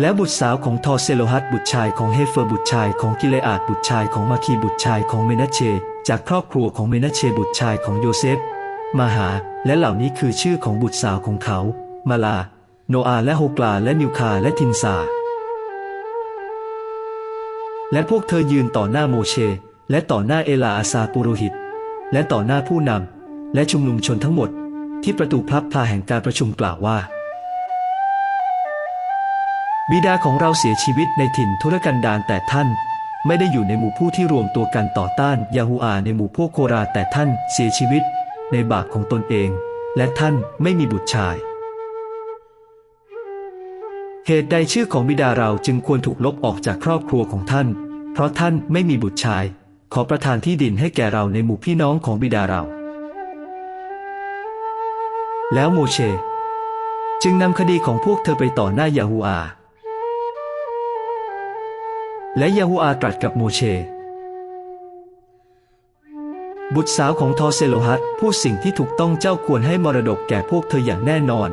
และบุตรสาวของทอเซโลฮัตบุตรชายของเฮเฟอร์บุตรชายของกิเลอาดบุตรชายของมาคีบุตรชายของเมนาเช จากครอบครัวของเมนาเชบุตรชายของโยเซฟ มาหา และเหล่านี้คือชื่อของบุตรสาวของเขา มาลา โนอาและโฮกลาและมิวคาและทินซาและพวกเธอยืนต่อหน้าโมเช และต่อหน้าเอลาอาซาปุโรหิต และต่อหน้าผู้นำและชุมนุมชนทั้งหมด ที่ประตูพลับพลาแห่งการประชุมกล่าวว่า บิดาของเราเสียชีวิตในถิ่นทุรกันดารแต่ท่าน ไม่ได้อยู่ในหมู่ผู้ที่รวมตัวกันต่อต้านยาฮูอาในหมู่พวกโคราแต่ท่านเสียชีวิต ในบาปของตนเอง และท่านไม่มีบุตรชาย เหตุใดชื่อของบิดาเราจึงควรถูกลบออกจากครอบครัวของท่าน เพราะท่านไม่มีบุตรชาย ขอประทานที่ดินให้แก่เราในหมู่พี่น้องของบิดาเรา แล้วโมเช จึงนำคดีของพวกเธอไปต่อหน้ายาฮูอา และยาฮูอาตรัสกับโมเช บุตรสาวของทอเซโลฮัตพูดสิ่งที่ถูกต้องเจ้าควรให้มรดกแก่พวกเธออย่างแน่นอน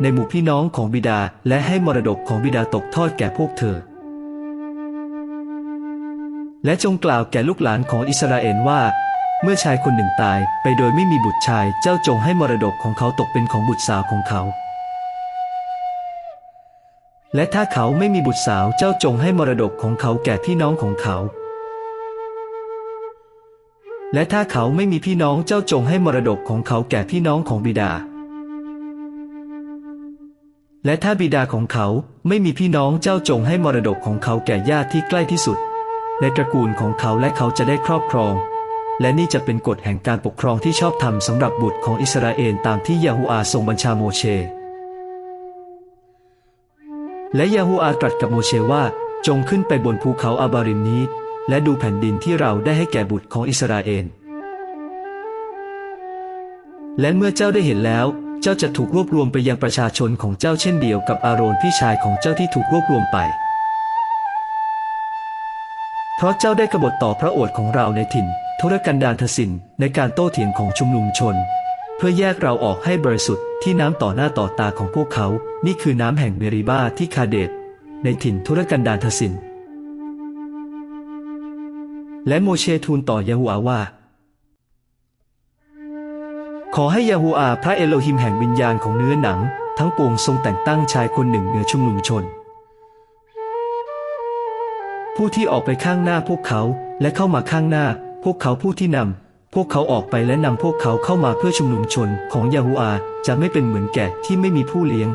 ในหมู่พี่น้องของบิดาและให้มรดกของบิดาตกทอดแก่พวกเธอ และจงกล่าวแก่ลูกหลานของอิสราเอลว่าเมื่อชายคนหนึ่งตายไปโดยไม่มีบุตรชาย เจ้าจงให้มรดกของเขาตกเป็นของบุตรสาวของเขา และถ้าเขาไม่มีบุตรสาวเจ้าจงให้มรดกของเขาแก่พี่น้องของเขา และถ้าเขาไม่มีพี่น้องเจ้าจงให้มรดกของเขาแก่พี่น้องของบิดา และถ้าบิดาของเขาไม่มีพี่น้องเจ้าจงให้มรดกของเขาแก่ญาติที่ใกล้ที่สุด ในตระกูลของเขาและเขาจะได้ครอบครอง และนี่จะเป็นกฎแห่งการปกครองที่ชอบธรรมสำหรับบุตรของอิสราเอลตามที่ยาฮูอาทรงบัญชาโมเช และยาฮูอาตรัสกับโมเชว่า จงขึ้นไปบนภูเขาอาบาริมนี้ และดูแผ่นดินที่เราได้ให้แก่บุตรของอิสราเอล และเมื่อเจ้าได้เห็นแล้ว เจ้าจะถูกรวบรวมไปยังประชาชนของเจ้าเช่นเดียวกับอาโรนพี่ชายของเจ้าที่ถูกรวบรวมไป เพราะเจ้าได้กบฏต่อพระโอษฐ์ของเราในถิ่นทุรกันดารทศินในการโต้เถียงของชุมนุมชน พื่อแยกเราออกให้บริสุทธิ์ที่น้ำต่อหน้าต่อตาของพวกเขา นี่คือน้ำแห่งเมริบาที่คาเดตในถิ่นทุรกันดารทศิน และโมเชทูลต่อยาฮูอาว่า ขอให้ยาฮูอาพระเอโลฮิมแห่งวิญญาณของเนื้อหนัง ทั้งปวงทรงแต่งตั้งชายคนหนึ่งเหนือชุมนุมชน ผู้ที่ออกไปข้างหน้าพวกเขาและเข้ามาข้างหน้าพวกเขาผู้ที่นำ พวกเขาออกไปและนำพวกเขาเข้ามาเพื่อชุมนุมชนของยาฮูอาจะไม่เป็นเหมือนแกะที่ไม่มีผู้เลี้ยง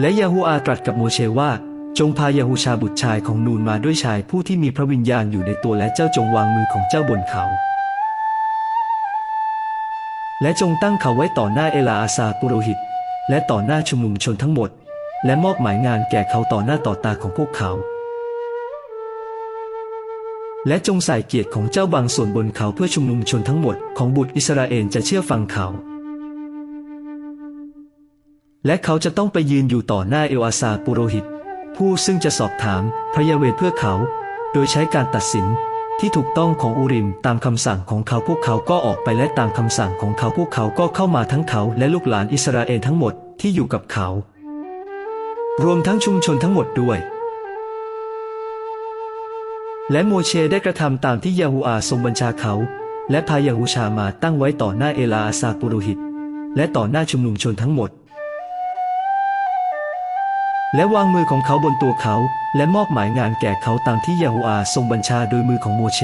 และยาฮูอาตรัสกับโมเชว่า จงพายาฮูชาบุตรชายของนูนมาด้วยชายผู้ที่มีพระวิญญาณอยู่ในตัวและเจ้าจงวางมือของเจ้าบนเขา และจงตั้งเขาไว้ต่อหน้าเอลาอาซาปุโรหิต และต่อหน้าชุมนุมชนทั้งหมด และมอบหมายงานแก่เขาต่อหน้าต่อตาของพวกเขา และจงใส่เกียรติของเจ้าบางส่วนบนเขาเพื่อชุมนุมชนทั้งหมดของบุตรอิสราเอลจะเชื่อฟังเขา และเขาจะต้องไปยืนอยู่ต่อหน้าเอลอาซาปุโรหิต ผู้ซึ่งจะสอบถามพระยาเวทเพื่อเขา โดยใช้การตัดสินที่ถูกต้องของอูริมตามคำสั่งของเขาพวกเขาก็ออกไปและตามคำสั่งของเขาพวกเขาก็เข้ามาทั้งเขาและลูกหลานอิสราเอลทั้งหมดที่อยู่กับเขา รวมทั้งชุมชนทั้งหมดด้วย และโมเชได้กระทำตามที่ยาฮูอาทรงบัญชาเขา และพายาฮูชามาตั้งไว้ต่อหน้าเอลาอาซาปุโรหิต และต่อหน้าชุมนุมชนทั้งหมด และวางมือของเขาบนตัวเขา และมอบหมายงานแก่เขาตามที่ยาฮูอาทรงบัญชาโดยมือของโมเช